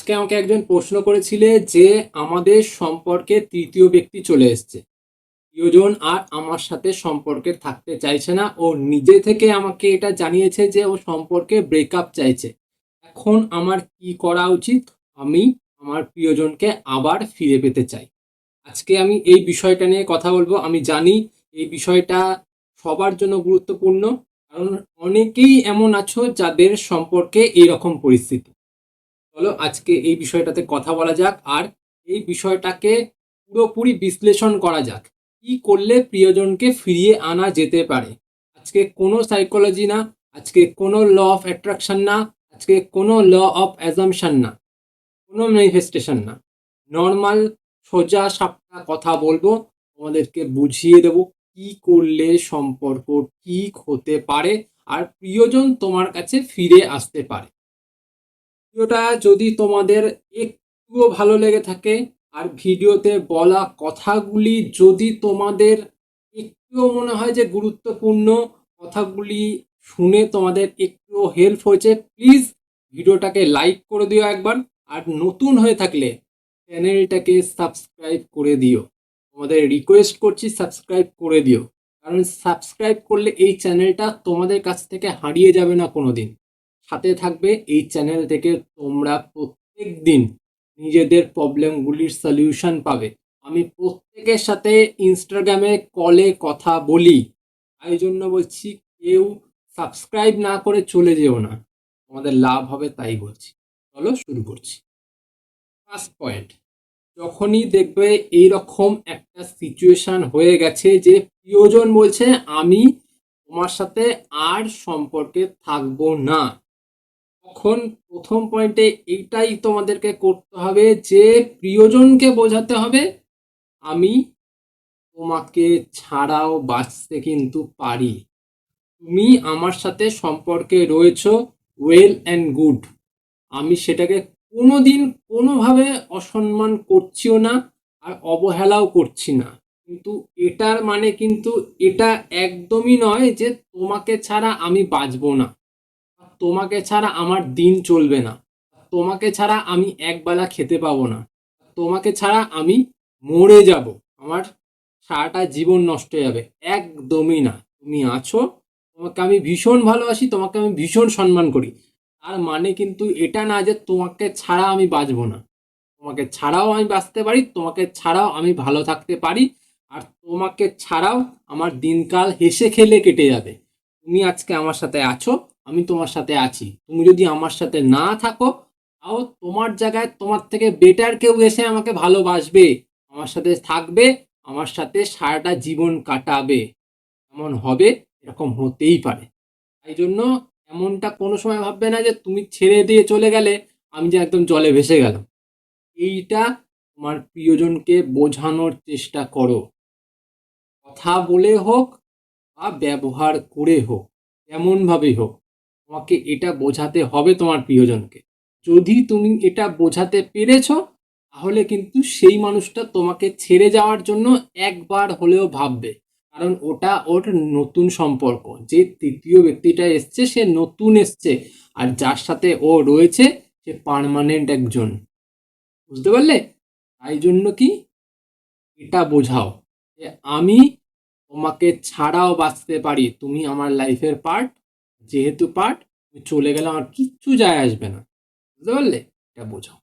আজকে আমাকে একজন প্রশ্ন করেছিলে যে আমাদের সম্পর্কে তৃতীয় ব্যক্তি চলে এসছে। প্রিয়জন আর আমার সাথে সম্পর্কে থাকতে চাইছে না। ও নিজে থেকে আমাকে এটা জানিয়েছে যে ও সম্পর্কে ব্রেকআপ চাইছে। এখন আমার কি করা উচিত? আমি আমার প্রিয়জনকে আবার ফিরে পেতে চাই। আজকে আমি এই বিষয়টা নিয়ে কথা বলব। আমি জানি এই বিষয়টা সবার জন্য গুরুত্বপূর্ণ। কারণ অনেকেই এমন আছো যাদের সম্পর্কে এইরকম পরিস্থিতি। চলো আজকে এই বিষয়টাতে কথা বলা যাক আর এই বিষয়টাকে পুরোপুরি বিশ্লেষণ করা যাক। কি করলে প্রিয়জনকে ফিরিয়ে আনা যেতে পারে? আজকে কোনো সাইকোলজি না, আজকে কোনো ল অফ অ্যাট্রাকশন না, আজকে কোনো ল অফ অ্যাজামশন না, কোনো ম্যানিফেস্টেশন না। নর্মাল সোজা, সাপটা কথা বলব, তোমাদেরকে বুঝিয়ে দেবো কি করলে সম্পর্ক ঠিক হতে পারে আর প্রিয়জন তোমার কাছে ফিরে আসতে পারে। ভিডিওটা যদি তোমাদের একটুও ভালো লেগে থাকে, আর ভিডিওতে বলা কথাগুলি যদি তোমাদের একটুও মনে হয় যে গুরুত্বপূর্ণ, কথাগুলি শুনে তোমাদের একটু হেল্প হয়েছে প্লিজ ভিডিওটাকে লাইক করে দিও একবার। আর নতুন হয়ে থাকলে চ্যানেলটাকে সাবস্ক্রাইব করে দিও। তোমাদের রিকোয়েস্ট করছি সাবস্ক্রাইব করে দিও। কারণ সাবস্ক্রাইব করলে এই চ্যানেলটা তোমাদের কাছ থেকে হারিয়ে যাবে না কোনোদিন। সাথে থাকবে এই চ্যানেল থেকে তোমরা প্রত্যেক দিন নিজেদের প্রবলেমগুলির সলিউশন পাবে। আমি প্রত্যেকের সাথে ইনস্টাগ্রামে কলে কথা বলি। তাই জন্য বলছি, কেউ সাবস্ক্রাইব না করে চলে যেও না। তোমাদের লাভ হবে তাই বলছি। চলো শুরু করছি। ফার্স্ট পয়েন্ট যখনই দেখবে এই রকম একটা সিচুয়েশন হয়ে গেছে যে প্রিয়জন বলছে, আমি তোমার সাথে আর সম্পর্কে থাকব না। তখন প্রথম পয়েন্টে এইটাই তোমাদেরকে করতে হবে যে প্রিয়জনকে বোঝাতে হবে, আমি তোমাকে ছাড়াও বাঁচতে কিন্তু পারি। তুমি আমার সাথে সম্পর্কে রয়েছো ওয়েল অ্যান্ড গুড আমি সেটাকে কোনো দিন কোনোভাবে অসম্মান করছিও না আর অবহেলাও করছি না। কিন্তু এটার মানে কিন্তু এটা একদমই নয় যে তোমাকে ছাড়া আমি বাঁচবো না। তোমাকে ছাড়া আমার দিন চলবে না। তোমাকে ছাড়া আমি একবেলা খেতে পাবো না। তোমাকে ছাড়া আমি মরে যাব। আমার সারাটা জীবন নষ্ট হয়ে যাবে। একদমই না। তুমি আছো। তোমাকে আমি ভীষণ ভালোবাসি। তোমাকে আমি ভীষণ সম্মান করি। তার মানে কিন্তু এটা না যে তোমাকে ছাড়া আমি বাঁচবো না। তোমাকে ছাড়াও আমি বাঁচতে পারি। তোমাকে ছাড়াও আমি ভালো থাকতে পারি। আর তোমাকে ছাড়াও আমার দিনকাল হেসে খেলে কেটে যাবে। তুমি আজকে আমার সাথে আছো। আমি তোমার সাথে আছি। তুমি যদি আমার সাথে না থাকো তাও তোমার জায়গায় তোমার থেকে বেটার কেউ এসে আমাকে ভালোবাসবে। আমার সাথে থাকবে, আমার সাথে সারাটা জীবন কাটাবে। এমন হবে? এরকম হতেই পারে। তাই জন্য এমনটা কোনো সময় ভাববে না যে তুমি ছেড়ে দিয়ে চলে গেলে আমি যে একদম জলে ভেসে গেলাম। এইটা তোমার প্রিয়জনকে বোঝানোর চেষ্টা করো। কথা বলে হোক বা ব্যবহার করে হোক এমনভাবেই হোক। তোমাকে এটা বোঝাতে হবে তোমার প্রিয়জনকে। যদি তুমি এটা বোঝাতে পেরেছ, তাহলে কিন্তু সেই মানুষটা তোমাকে ছেড়ে যাওয়ার জন্য একবার হলেও ভাববে। কারণ ওটা ওর নতুন সম্পর্ক। যে তৃতীয় ব্যক্তিটা এসছে, সে নতুন এসছে। আর যার সাথে ও রয়েছে, সে পার্মানেন্ট একজন। বুঝতে পারলে? তাই জন্য কি? এটা বোঝাও যে আমি তোমাকে ছাড়াও বাঁচতে পারি। তুমি আমার লাইফের পার্ট যেহেতু পার্ট চলে গেলে আমার কিচ্ছু যায় আসবে না। বুঝতে পারলে? এটা বোঝাও।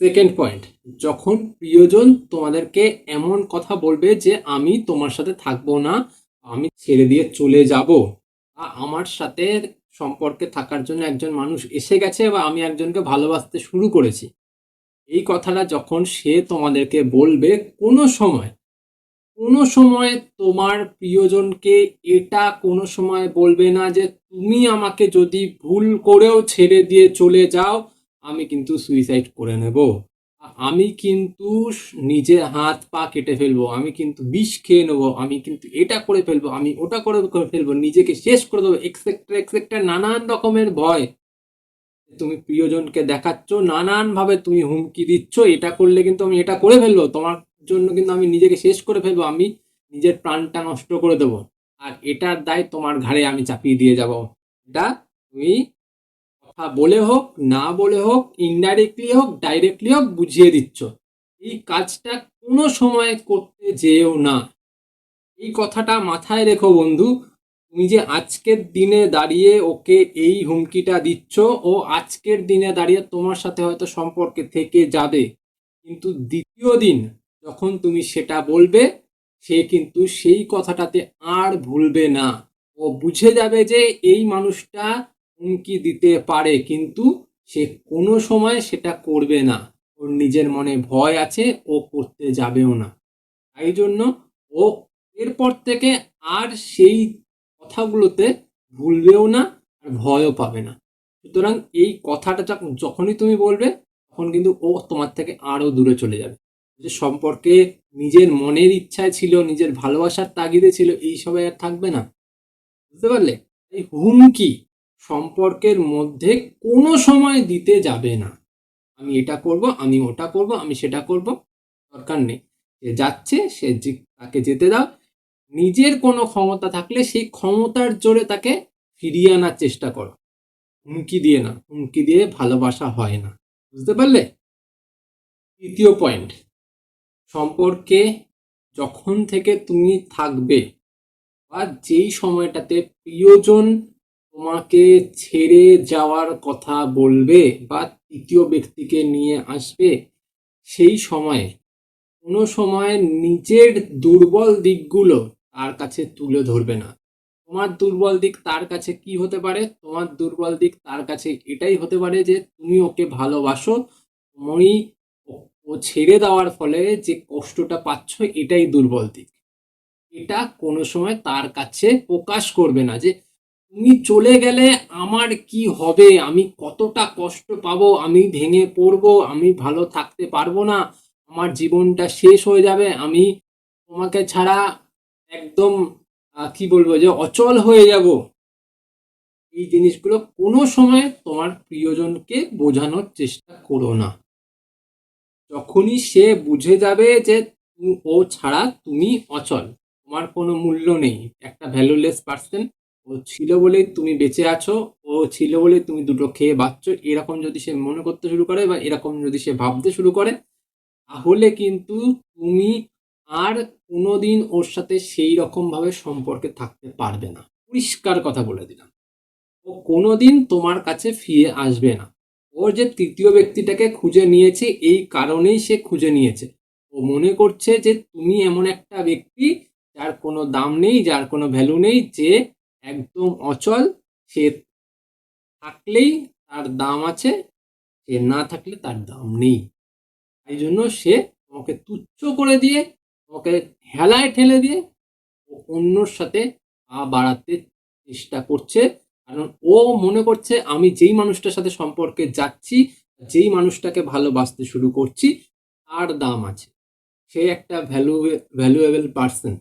সেকেন্ড পয়েন্ট যখন প্রিয়জন তোমাদেরকে এমন কথা বলবে যে, আমি তোমার সাথে থাকব না, আমি ছেড়ে দিয়ে চলে যাব। বা, আমার সাথে সম্পর্কে থাকার জন্য একজন মানুষ এসে গেছে বা, আমি একজনকে ভালোবাসতে শুরু করেছি। এই কথাটা যখন সে তোমাদেরকে বলবে, কোনো সময় কোনো সময় তোমার প্রিয়জনকে এটা কোনো সময় বলবে না যে তুমি আমাকে যদি ভুল করেও ছেড়ে দিয়ে চলে যাও, আমি কিন্তু সুইসাইড করে নেব। আমি কিন্তু নিজের হাত পা কেটে ফেলব, আমি কিন্তু বিষ খেয়ে নেব, আমি কিন্তু এটা করে ফেলব, আমি ওটা করে ফেলব, নিজেকে শেষ করে দেবো এক্সেক্টর এক্সেক্টর নানান রকমের ভয়। তুমি প্রিয়জনকে দেখাচ্ছ, নানানভাবে তুমি হুমকি দিচ্ছ, এটা করলে কিন্তু আমি এটা করে ফেলব, তোমার জন্য কিন্তু আমি নিজেকে শেষ করে ফেলব, আমি নিজের প্রাণটা নষ্ট করে দেবো। আর এটার দায় তোমার ঘাড়ে আমি চাপিয়ে দিয়ে যাব। এটা তুমি কথা বলে হোক, না বলে হোক ইনডাইরেক্টলি হোক ডাইরেক্টলি হোক, বুঝিয়ে দিচ্ছ। এই কাজটা কোনো সময় করতে যেও না। এই কথাটা মাথায় রেখো বন্ধু। তুমি যে আজকের দিনে দাঁড়িয়ে ওকে এই হুমকিটা দিচ্ছ, ও আজকের দিনে দাঁড়িয়ে তোমার সাথে হয়তো সম্পর্কে থেকে যাবে। কিন্তু দ্বিতীয় দিন যখন তুমি সেটা বলবে, সে কিন্তু সেই কথাটাতে আর ভুলবে না। ও বুঝে যাবে যে এই মানুষটা হুমকি দিতে পারে, কিন্তু সে কোনো সময় সেটা করবে না। ওর নিজের মনে ভয় আছে, ও করতে যাবেও না। তাই জন্য ও এরপর থেকে আর সেই কথাগুলোতে ভুলবেও না আর ভয়ও পাবে না। সুতরাং এই কথাটা যখন- যখনই তুমি বলবে, তখন কিন্তু ও তোমার থেকে আরও দূরে চলে যাবে। যে সম্পর্কে নিজের মনের ইচ্ছায় ছিল, নিজের ভালোবাসার তাগিদে ছিল, এই সবাই আর থাকবে না। বুঝতে পারলে? এই হুমকি সম্পর্কের মধ্যে কোনো সময় দিতে যাবে না। আমি এটা করব, আমি ওটা করব, আমি সেটা করব, দরকার নেই। সে যাচ্ছে, সে যে- তাকে যেতে দাও নিজের কোনো ক্ষমতা থাকলে সেই ক্ষমতার জোরে তাকে ফিরিয়ে আনার চেষ্টা করো। হুমকি দিয়ে না, হুমকি দিয়ে ভালোবাসা হয় না। বুঝতে পারলে? তৃতীয় পয়েন্ট সম্পর্কে যখন থেকে তুমি থাকবে বা যেই সময়টাতে প্রিয়জন তোমাকে ছেড়ে যাওয়ার কথা বলবে বা তৃতীয় ব্যক্তিকে নিয়ে আসবে, সেই সময়ে কোনো সময় নিজের দুর্বল দিকগুলো তার কাছে তুলে ধরবে না। তোমার দুর্বল দিক তার কাছে কি হতে পারে? তোমার দুর্বল দিক তার কাছে এটাই হতে পারে যে, তুমি ওকে ভালোবাসো, তুমি ও- ছেড়ে দেওয়ার ফলে যে কষ্টটা পাচ্ছ, এটাই দুর্বল দিক। এটা কোনো সময় তার কাছে প্রকাশ করবে না যে, তুমি চলে গেলে আমার কি হবে? আমি কতটা কষ্ট পাবো? আমি ভেঙে পড়ব? আমি ভালো থাকতে পারব না? আমার জীবনটা শেষ হয়ে যাবে? আমি তোমাকে ছাড়া একদম কি বলব যে অচল হয়ে যাব। এই জিনিসগুলো কোনো সময় তোমার প্রিয়জনকে বোঝানোর চেষ্টা করো না। যখনই সে বুঝে যাবে যে ও ছাড়া তুমি অচল, তোমার কোনো মূল্য নেই। একটা ভ্যালুলেস পার্সন ও ছিল বলে তুমি বেঁচে আছো, ও ছিল বলে তুমি দুটো খেয়ে বাঁচছ, এরকম যদি সে মনে করতে শুরু করে বা এরকম যদি সে ভাবতে শুরু করে, তাহলে কিন্তু তুমি আর কোনোদিন ওর সাথে সেই রকমভাবে সম্পর্কে থাকতে পারবে না। পরিষ্কার কথা বলে দিলাম। ও কোনোদিন তোমার কাছে ফিরে আসবে না। ওর যে তৃতীয় ব্যক্তিটাকে খুঁজে নিয়েছে, এই কারণেই সে খুঁজে নিয়েছে। ও মনে করছে যে তুমি এমন একটা ব্যক্তি যার কোনো দাম নেই, যার কোনো ভ্যালু নেই, যে একদম অচল, সে থাকলেই তার দাম আছে, সে না থাকলে তার দাম নেই। তাই জন্য সে তোমাকে তুচ্ছ করে দিয়ে তোমাকে হেলায় ঠেলে দিয়ে ও অন্যর সাথে পা বাড়াতে চেষ্টা করছে। কারণ ও মনে করছে, আমি যেই মানুষটার সাথে সম্পর্কে যাচ্ছি, যেই মানুষটাকে ভালোবাসতে শুরু করছি, তার দাম আছে। সে একটা ভ্যালু ভ্যালুয়েবল পার্সন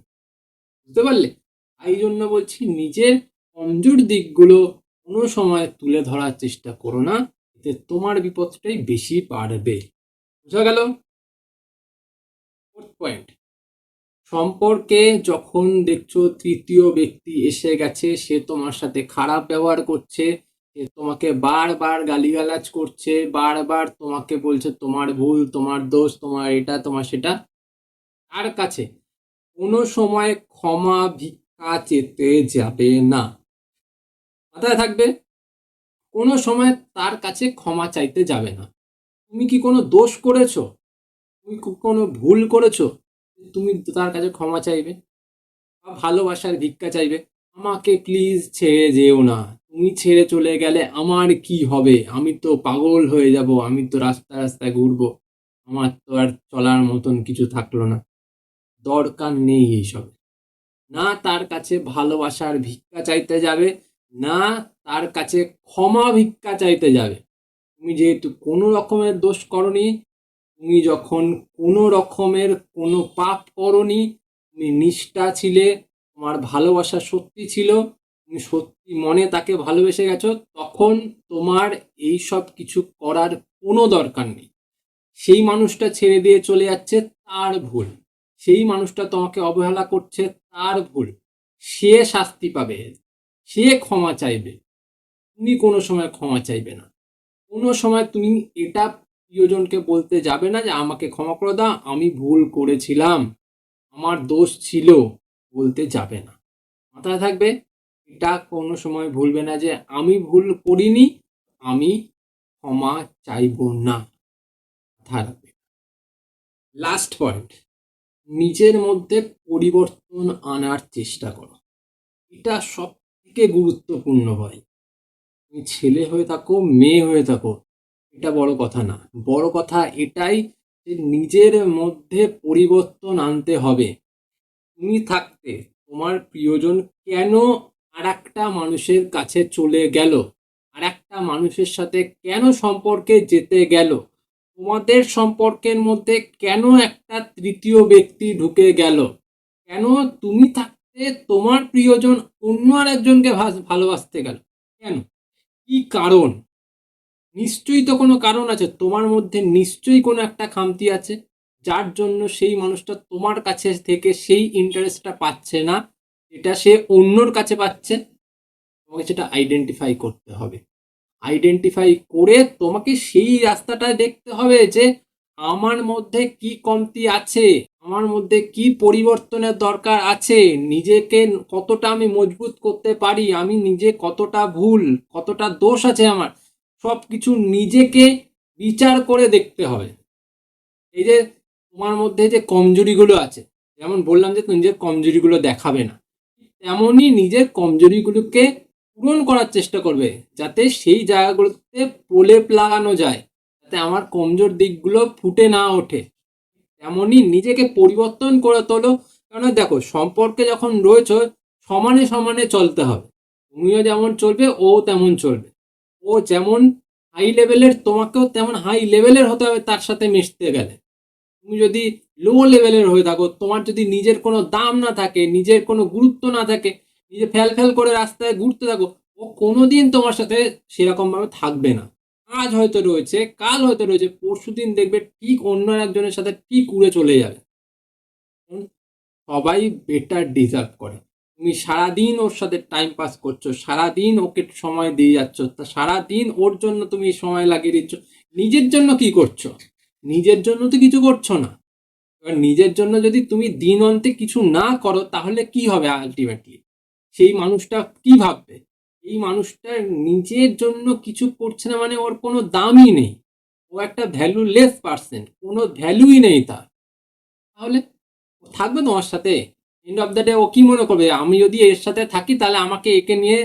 বুঝতে পারলে? তাই জন্য বলছি, নিজের কমজোর দিকগুলো কোনো সময় তুলে ধরার চেষ্টা করো না, এতে তোমার বিপদটাই বেশি বাড়বে। বোঝা গেল? ফোর্থ পয়েন্ট সম্পর্কে যখন দেখছ তৃতীয় ব্যক্তি এসে গেছে, সে তোমার সাথে খারাপ ব্যবহার করছে, সে তোমাকে বারবার গালিগালাজ করছে, বারবার তোমাকে বলছে তোমার ভুল, তোমার দোষ, তোমার এটা, তোমার সেটা। তার কাছে কোনো সময় ক্ষমা ভিক্ষা চেতে যাবে না। মাথায় থাকবে, কোনো সময় তার কাছে ক্ষমা চাইতে যাবে না। তুমি কি কোনো দোষ করেছ? তুমি কোনো ভুল করেছ? তুমি তার কাছে ক্ষমা চাইবে, বা ভালোবাসার ভিক্ষা চাইবে, আমাকে প্লিজ ছেড়ে যেও না। তুমি ছেড়ে চলে গেলে আমার কি হবে? আমি তো পাগল হয়ে যাব, আমি তো রাস্তা রাস্তায় ঘুরবো। আমার তো আর চলার মতন কিছু থাকল না। দরকার নেই এইসব। না তার কাছে ভালোবাসার ভিক্ষা চাইতে যাবে, না তার কাছে ক্ষমা ভিক্ষা চাইতে যাবে। তুমি যেহেতু কোনো রকমের দোষ করনি তুমি যখন কোনো রকমের কোনো পাপ করনি, তুমি নিষ্ঠা ছিলে, তোমার ভালোবাসা সত্যি ছিল, তুমি সত্যি মনে তাকে ভালোবেসে গেছো, তখন তোমার এই সব কিছু করার কোনো দরকার নেই। সেই মানুষটা ছেড়ে দিয়ে চলে যাচ্ছে, তার ভুল। সেই মানুষটা তোমাকে অবহেলা করছে, তার ভুল। সে শাস্তি পাবে, সে ক্ষমা চাইবে। তুমি কোনো সময় ক্ষমা চাইবে না। কোনো সময় তুমি এটা প্রিয়জনকে বলতে যাবে না যে আমাকে ক্ষমা করে দাও, আমি ভুল করেছিলাম। আমার দোষ ছিল বলতে যাবে না। মাথায় থাকবে, এটা কোনো সময় ভুলবে না যে আমি ভুল করিনি, আমি ক্ষমা চাইব না। মাথায় রাখবে। লাস্ট পয়েন্ট নিজের মধ্যে পরিবর্তন আনার চেষ্টা করো। এটা সব থেকে গুরুত্বপূর্ণ ভাই তুমি ছেলে হয়ে থাকো, মেয়ে হয়ে থাকো এটা বড় কথা না। বড় কথা এটাই যে নিজের মধ্যে পরিবর্তন আনতে হবে। তুমি থাকতে, তোমার প্রিয়জন কেন আর একটা মানুষের কাছে চলে গেল? আর একটা মানুষের সাথে কেন সম্পর্কে যেতে গেল? তোমাদের সম্পর্কের মধ্যে কেন একটা তৃতীয় ব্যক্তি ঢুকে গেল? কেন তুমি থাকতে তোমার প্রিয়জন অন্য আর একজনকে ভালোবাসতে গেল? কেন? কি কারণ? নিশ্চয়ই তো কোনো কারণ আছে, তোমার মধ্যে নিশ্চয়ই কোনো একটা খামতি আছে, যার জন্য সেই মানুষটা তোমার কাছে থেকে সেই ইন্টারেস্টটা পাচ্ছে না, এটা সে অন্যর কাছে পাচ্ছে, তোমাকে সেটা আইডেন্টিফাই করতে হবে। আইডেন্টিফাই করে তোমাকে সেই রাস্তাটা দেখতে হবে যে আমার মধ্যে কি কমতি আছে, আমার মধ্যে কি পরিবর্তনের দরকার আছে, নিজেকে কতটা আমি মজবুত করতে পারি, আমি নিজে কতটা ভুল, কতটা দোষ আছে আমার সব কিছু নিজেকে বিচার করে দেখতে হবে এই যে তোমার মধ্যে যে কমজোরিগুলো আছে, যেমন বললাম যে নিজের কমজোরিগুলো দেখাবে না, তেমনই নিজের কমজোরিগুলোকে পূরণ করার চেষ্টা করবে, যাতে সেই জায়গাগুলোতে প্রলেপ লাগানো যায়, যাতে আমার কমজোর দিকগুলো ফুটে না ওঠে। তেমনই নিজেকে পরিবর্তন করে তোলো, কেননা দেখো, সম্পর্কে যখন রয়েছে, সমানে সমানে চলতে হবে। তুমিও যেমন চলবে, ও তেমন চলবে। ও যেমন হাই লেভেলের তোমাকেও তেমন হাই লেভেলের হতে হবে, তার সাথে মিশতে গেলে। তুমি যদি লো লেভেলের হয়ে থাকো, তোমার যদি নিজের কোনো দাম না থাকে, নিজের কোনো গুরুত্ব না থাকে, নিজে ফেল ফেল করে রাস্তায় ঘুরতে থাকো, ও কোনোদিন তোমার সাথে সেরকমভাবে থাকবে না। আজ হয়তো রয়েছে, কাল হয়তো রয়েছে, পরশু দিন দেখবে ঠিক অন্য একজনের সাথে ঠিক উড়ে চলে যাবে। সবাই বেটার ডিজার্ভ করে। তুমি সারাদিন ওর সাথে টাইম পাস করছ, সারাদিন ওকে সময় দিয়ে যাচ্ছ, তা সারাদিন ওর জন্য তুমি সময় লাগিয়ে দিচ্ছ। নিজের জন্য কি করছ? নিজের জন্য তো কিছু করছ না। এবার নিজের জন্য যদি তুমি দিন অন্তে কিছু না করো, তাহলে কি হবে আলটিমেটলি সেই মানুষটা কি ভাববে? এই মানুষটা নিজের জন্য কিছু করছে না মানে ওর কোনো দামই নেই। ও একটা ভ্যালুলেস পার্সন কোনো ভ্যালুই নেই তার। তাহলে থাকবে তোমার সাথে? এন্ড অফ দ্য ডে ও কি মনে করবে? আমি যদি এর সাথে থাকি, তাহলে আমাকে একে নিয়ে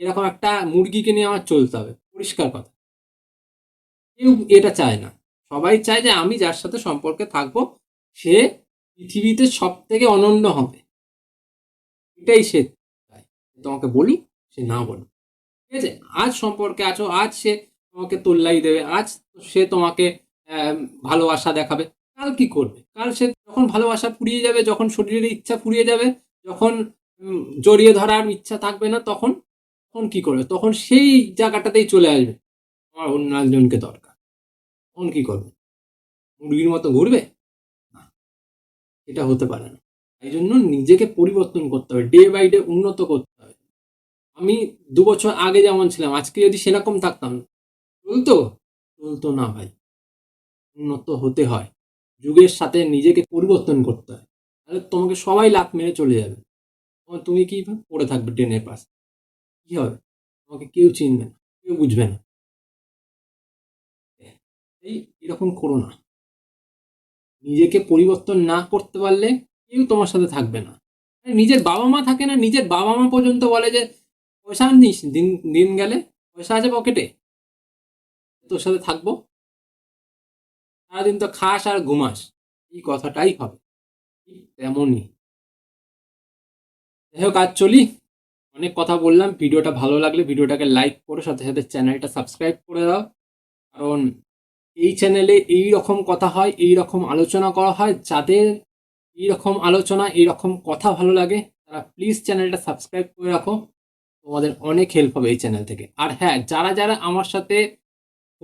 এরকম একটা মুরগিকে নিয়ে আমার চলতে হবে। পরিষ্কার কথা। কেউ এটা চায় না। সবাই চায় যে আমি যার সাথে সম্পর্কে থাকব, সে পৃথিবীতে সব থেকে অনন্য হবে। এটাই সে চায়। তোমাকে বলি, সে না বলুক। ঠিক আছে? আজ সম্পর্কে আছো, আজ সে তোমাকে তোল্লাই দেবে, আজ সে তোমাকে ভালোবাসা দেখাবে। কাল কি করবে? কাল সে যখন ভালোবাসা ফুরিয়ে যাবে, যখন শরীরের ইচ্ছা ফুরিয়ে যাবে, যখন জড়িয়ে ধরার ইচ্ছা থাকবে না, তখন তখন কি করবে? তখন সেই জায়গাটাতেই চলে আসবে। আমার অন্য একজনকে দরকার। তখন কি করবে? মুরগির মতো ঘুরবে? না। এটা হতে পারে না। তাই জন্য নিজেকে পরিবর্তন করতে হবে ডে বাই ডে উন্নত করতে হবে। আমি দু বছর আগে যেমন ছিলাম, আজকে যদি সেরকম থাকতাম, চলতো? চলতো না ভাই। উন্নত হতে হয়। যুগের সাথে নিজেকে পরিবর্তন করতে হয়। তাহলে তোমাকে সবাই লাত মেরে চলে যাবে। তখন তুমি কি পড়ে থাকবে ট্রেনের পাশে? কি হবে? তোমাকে কেউ চিনবে না, কেউ বুঝবে না। এই এরকম করো না। নিজেকে পরিবর্তন না করতে পারলে কেউ তোমার সাথে থাকবে না। নিজের বাবা মা থাকে না, নিজের বাবা মা পর্যন্ত বলে যে, পয়সা আনিস দিন দিন গেলে পয়সা আছে পকেটে। তোর সাথে থাকব সারাদিন তো খাস আর ঘুমাস, এই কথাটাই হবে তেমনই। যাই হোক, আজ চলি, অনেক কথা বললাম, ভিডিওটা ভালো লাগলে ভিডিওটাকে লাইক করো সাথে সাথে চ্যানেলটা সাবস্ক্রাইব করে দাও, কারণ এই চ্যানেলে এই রকম কথা হয়, এই রকম আলোচনা করা হয়, যাদের এই রকম আলোচনা, এই রকম কথা ভালো লাগে, তারা প্লিজ চ্যানেলটা সাবস্ক্রাইব করে রাখো, তোমাদের অনেক হেল্প হবে এই চ্যানেল থেকে। আর হ্যাঁ যারা যারা আমার সাথে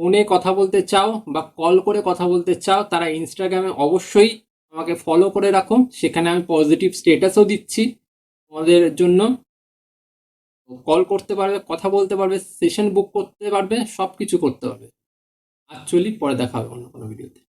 ফোনে কথা বলতে চাও বা কল করে কথা বলতে চাও, তারা ইনস্টাগ্রামে অবশ্যই আমাকে ফলো করে রাখো। সেখানে আমি পজিটিভ স্টেটাসও দিচ্ছি তোমাদের জন্য। কল করতে পারবে, কথা বলতে পারবে সেশন বুক করতে পারবে সব কিছু করতে পারবে। অ্যাকচুয়ালি পরে দেখা হবে অন্য কোনো ভিডিওতে